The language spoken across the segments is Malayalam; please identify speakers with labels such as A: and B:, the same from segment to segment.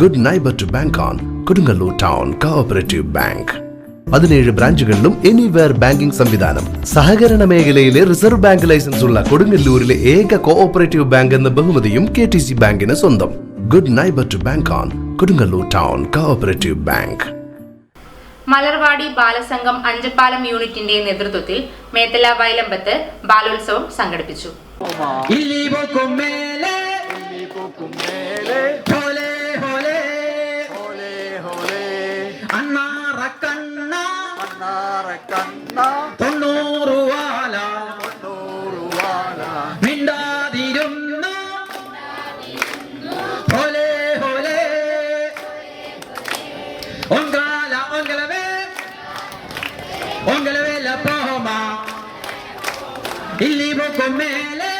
A: Good neighbour to bank on Kodungallur town cooperative bank പതിനേഴ് ബ്രാഞ്ചുകളിലും എനിവെയർ ബാങ്കിംഗ് സംവിധാനം. സഹകരണ മേഖലയിലെ റിസർവ് ബാങ്ക് ലൈസൻസ് ഉള്ള കൊടുങ്ങല്ലൂരിലെ ഏക കോഓപ്പറേറ്റീവ് ബാങ്ക് എന്ന ബഹുമതിയും കെ ടി സി ബാങ്കിന് സ്വന്തം. Good neighbour to bank on Kodungallur town cooperative bank
B: Malarvadi Balasangham Anchappalam യൂണിറ്റിന്റെ നേതൃത്വത്തിൽ മേത്തല വയലമ്പത്ത് ബാലോത്സവം സംഘടിപ്പിച്ചു.
C: തൊണ്ണൂറ് വാല. മിണ്ടാതിരുന്നു. Hole hole. ഒങ്കാല ഒങ്കലവേ ഒങ്കലവേ ലപ്പോമ ഇല്ലിപോക്കും മേലെ.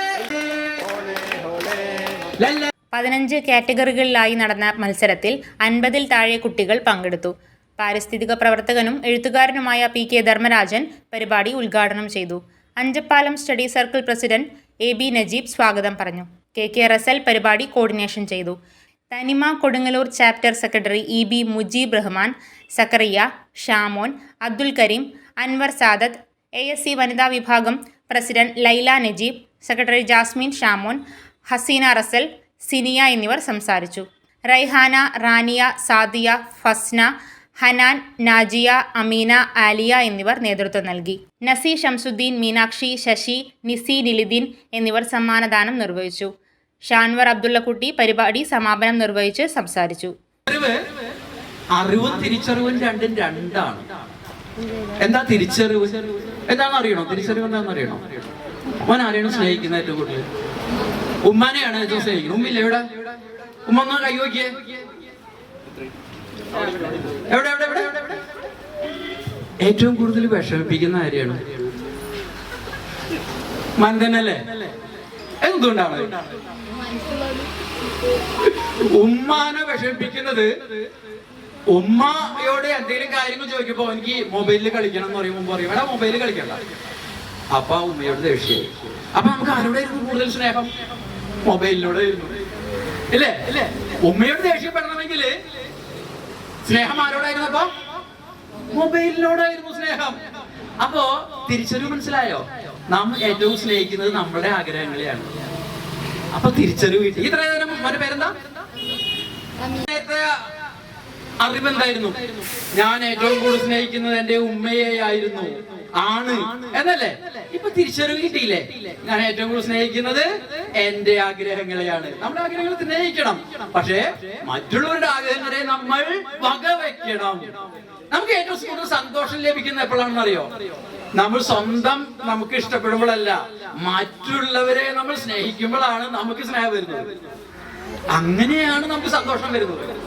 C: ലല്ല.
B: പതിനഞ്ച് കാറ്റഗറികളിലായി നടന്ന മത്സരത്തിൽ അൻപതിൽ താഴെ കുട്ടികൾ പങ്കെടുത്തു. പാരിസ്ഥിതിക പ്രവർത്തകനും എഴുത്തുകാരനുമായ പി കെ ധർമ്മരാജൻ പരിപാടി ഉദ്ഘാടനം ചെയ്തു. Anchappalam study circle president A B Najeeb സ്വാഗതം പറഞ്ഞു. കെ കെ റസൽ പരിപാടി കോർഡിനേഷൻ ചെയ്തു. Thanima Kodungallur chapter secretary E B Mujeeb Rahman Zakariya Shamon Abdul Kareem Anwar Sadath A S C വനിതാ വിഭാഗം president Laila Najeeb secretary Jasmine Shamon Haseena Rasal Siniya എന്നിവർ സംസാരിച്ചു. റൈഹാന റാനിയ സാദിയ ഫസ്ന ഹനാൻ നാജിയ അമീന ആലിയ എന്നിവർ നേതൃത്വം നൽകി. നസി ഷംസുദ്ദീൻ മീനാക്ഷി ശശി നിസി നിലിദീൻ എന്നിവർ സമ്മാനദാനം നിർവഹിച്ചു. ഷാൻവർ അബ്ദുള്ളക്കുട്ടി പരിപാടി സമാപനം നിർവഹിച്ച് സംസാരിച്ചു.
C: അറിവ് തിരിച്ചറിവും രണ്ടും രണ്ടാണ്. എന്താ തിരിച്ചറിവ്? എന്താണെന്ന് അറിയണോ തിരിച്ചറിവ് എന്താണെന്ന് അറിയണോ മോൻ ആരെയാണ് സ്നേഹിക്കുന്നത് ഏറ്റവും കൂടുതൽ? ഉമ്മാനെയാണ് ഏറ്റവും സ്നേഹിക്കുന്നത്. ഉമ്മില്ല ഇവിടെ? ഉമ്മ കൈ നോക്കിയേ. എവിടെ എവിടെ എവിടെ? ഏറ്റവും കൂടുതൽ വിഷമിപ്പിക്കുന്ന കാര്യമാണ്. മന്ദനല്ലേ എന്തുകൊണ്ടാണ്? ഉമ്മാനെ വിഷമിപ്പിക്കുന്നത് ഉമ്മയോട് എന്തെങ്കിലും കാര്യങ്ങൾ ചോദിക്കുമ്പോ എനിക്ക് മൊബൈലിൽ കളിക്കണം എന്ന് പറയുമ്പോൾ പറയും. എടാ മൊബൈലിൽ കളിക്കണ്ട. അപ്പൊ ഉമ്മയോട് ദേഷ്യമായി അപ്പൊ നമുക്ക് ആരോടായിരുന്നു കൂടുതൽ സ്നേഹം? മൊബൈലിനോടായിരുന്നു. ഇല്ലേ? ഇല്ലേ? ഉമ്മയോട് ദേഷ്യപ്പെടണമെങ്കിൽ സ്നേഹം ആരോടായിരുന്നു അപ്പൊ? മൊബൈലിനോടായിരുന്നു സ്നേഹം. അപ്പോ തിരിച്ചറിവ് മനസ്സിലായോ? നാം ഏറ്റവും സ്നേഹിക്കുന്നത് നമ്മുടെ ആഗ്രഹങ്ങളെയാണ്. അപ്പൊ തിരിച്ചറിവ് കിട്ടി. ഇത്ര നേരം മോന്റെ പേരെന്താ? അറിവെന്തായിരുന്നു ഞാൻ ഏറ്റവും കൂടുതൽ സ്നേഹിക്കുന്നത് എന്റെ ഉമ്മയെ ആയിരുന്നു ആണ്. എന്നല്ലേ? ഇപ്പൊ തിരിച്ചറിവ് കിട്ടിയില്ലേ? ഞാൻ ഏറ്റവും കൂടുതൽ സ്നേഹിക്കുന്നത് എന്റെ ആഗ്രഹങ്ങളെയാണ്. നമ്മുടെ ആഗ്രഹങ്ങൾ സ്നേഹിക്കണം. പക്ഷേ മറ്റുള്ളവരുടെ ആഗ്രഹങ്ങളെ നമ്മൾ വകവെക്കണം. നമുക്ക് ഏറ്റവും കൂടുതൽ സന്തോഷം ലഭിക്കുന്ന എപ്പോഴാണെന്ന് അറിയോ നമ്മൾ സ്വന്തം നമുക്ക് ഇഷ്ടപ്പെടുമ്പോഴല്ല മറ്റുള്ളവരെ നമ്മൾ സ്നേഹിക്കുമ്പോഴാണ് നമുക്ക് സ്നേഹം വരുന്നത്. അങ്ങനെയാണ് നമുക്ക് സന്തോഷം വരുന്നത്.